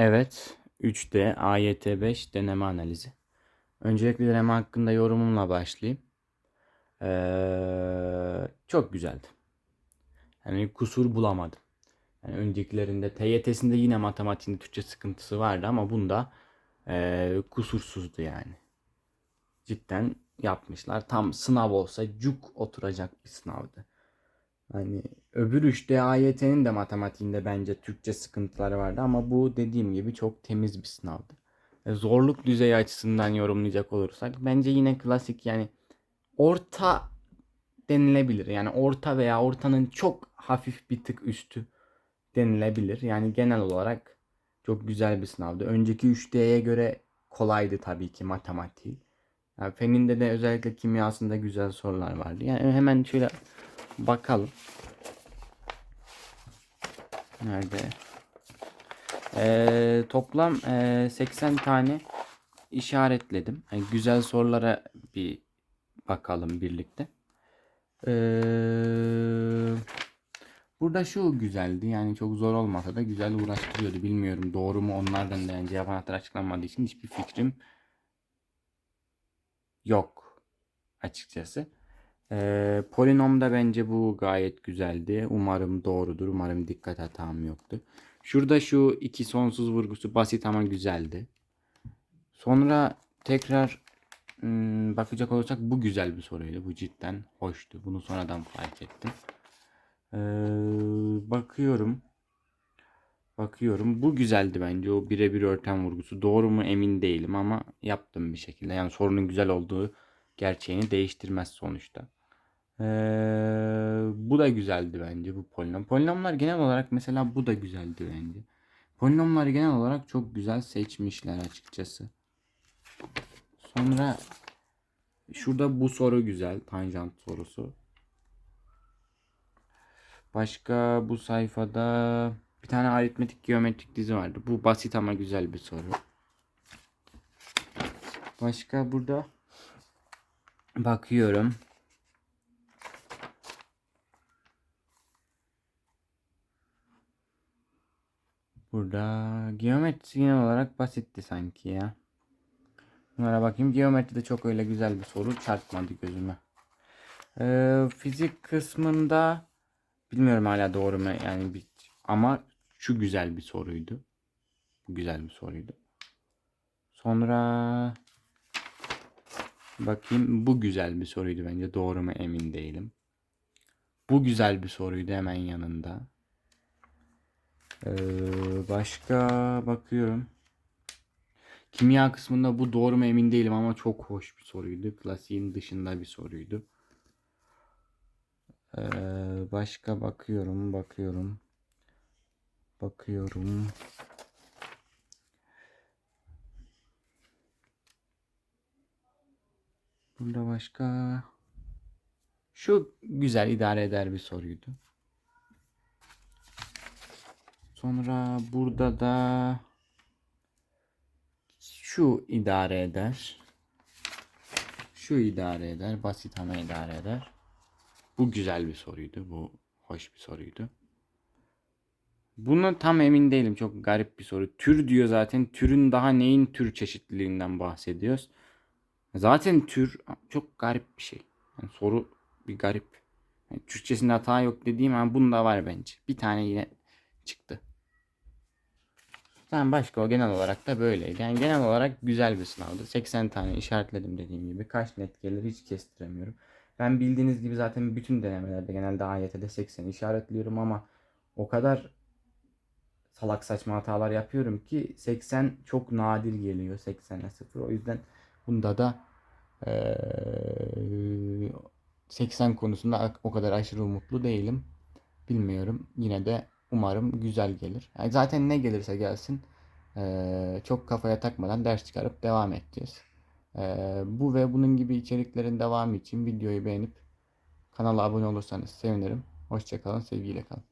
Evet, 3D AYT5 deneme analizi. Öncelikle deneme hakkında yorumumla başlayayım. Ee, çok güzeldi. Yani kusur bulamadım. Yani öncekilerinde TYT'sinde yine matematiğinde Türkçe sıkıntısı vardı ama bunda ee, kusursuzdu yani. Cidden yapmışlar. Tam sınav olsa cuk oturacak bir sınavdı. Hani öbür 3D AYT'nin de matematiğinde bence Türkçe sıkıntıları vardı ama bu dediğim gibi çok temiz bir sınavdı. E, Zorluk düzeyi açısından yorumlayacak olursak bence yine klasik yani orta denilebilir. Yani orta veya ortanın çok hafif bir tık üstü denilebilir. Yani genel olarak çok güzel bir sınavdı. Önceki 3D'ye göre kolaydı tabii ki matematiği. Yani feninde de özellikle kimyasında güzel sorular vardı. Yani hemen şöyle bakalım. Nerede? Ee, toplam ee, 80 tane işaretledim. Yani güzel sorulara bir bakalım birlikte. Ee, burada şu güzeldi. Yani çok zor olmasa da güzel uğraştırıyordu. Bilmiyorum doğru mu onlardan da yani cevap anahtarı açıklanmadığı için hiçbir fikrim yok açıkçası. Ee, polinomda bence bu gayet güzeldi. Umarım doğrudur. Umarım dikkat hatam yoktu. Şurada şu iki sonsuz vurgusu basit ama güzeldi. Sonra tekrar hmm, bakacak olursak bu güzel bir soruydu. Bu cidden hoştu. Bunu sonradan fark ettim. Ee, bakıyorum. Bakıyorum. Bu güzeldi bence. O birebir örten vurgusu. Doğru mu emin değilim ama yaptım bir şekilde. Yani sorunun güzel olduğu gerçeğini değiştirmez sonuçta. Ee, bu da güzeldi bence bu polinom. Polinomlar genel olarak mesela bu da güzeldi bence. Polinomları genel olarak çok güzel seçmişler açıkçası. Sonra şurada bu soru güzel. Tanjant sorusu. Başka bu sayfada bir tane aritmetik geometrik dizi vardı. Bu basit ama güzel bir soru. Başka burada bakıyorum. Burada geometri genel olarak basitti sanki ya. Bunlara bakayım. Geometride çok öyle güzel bir soru çarpmadı gözüme. Ee, fizik kısmında bilmiyorum hala doğru mu yani bir, ama şu güzel bir soruydu. Bu güzel bir soruydu. Sonra bakayım bu güzel bir soruydu bence. Doğru mu emin değilim. Bu güzel bir soruydu hemen yanında. Ee, başka bakıyorum. Kimya kısmında bu doğru mu emin değilim ama çok hoş bir soruydu. Klasiğin dışında bir soruydu. Ee, başka bakıyorum, bakıyorum. Bakıyorum. Burada başka şu güzel idare eder bir soruydu. Sonra burada da şu idare eder. Şu idare eder. Basit ama idare eder. Bu güzel bir soruydu. Bu hoş bir soruydu. Buna tam emin değilim. Çok garip bir soru. Tür diyor zaten. Türün daha neyin tür çeşitliliğinden bahsediyoruz. Zaten tür çok garip bir şey. Yani soru bir garip. Yani Türkçesinde hata yok dediğim ama bunda var bence. Bir tane yine çıktı. Yani başka o genel olarak da böyleydi. Yani genel olarak güzel bir sınavdı. 80 tane işaretledim dediğim gibi. Kaç net gelir hiç kestiremiyorum. Ben bildiğiniz gibi zaten bütün denemelerde genelde AYT'de 80 işaretliyorum ama o kadar salak saçma hatalar yapıyorum ki 80 çok nadir geliyor 80'e 0. O yüzden bunda da eee 80 konusunda o kadar aşırı umutlu değilim. Bilmiyorum. Yine de umarım güzel gelir. Yani zaten ne gelirse gelsin eee, çok kafaya takmadan ders çıkarıp devam edeceğiz. Eee, bu ve bunun gibi içeriklerin devamı için videoyu beğenip kanala abone olursanız sevinirim. Hoşçakalın, sevgiyle kalın.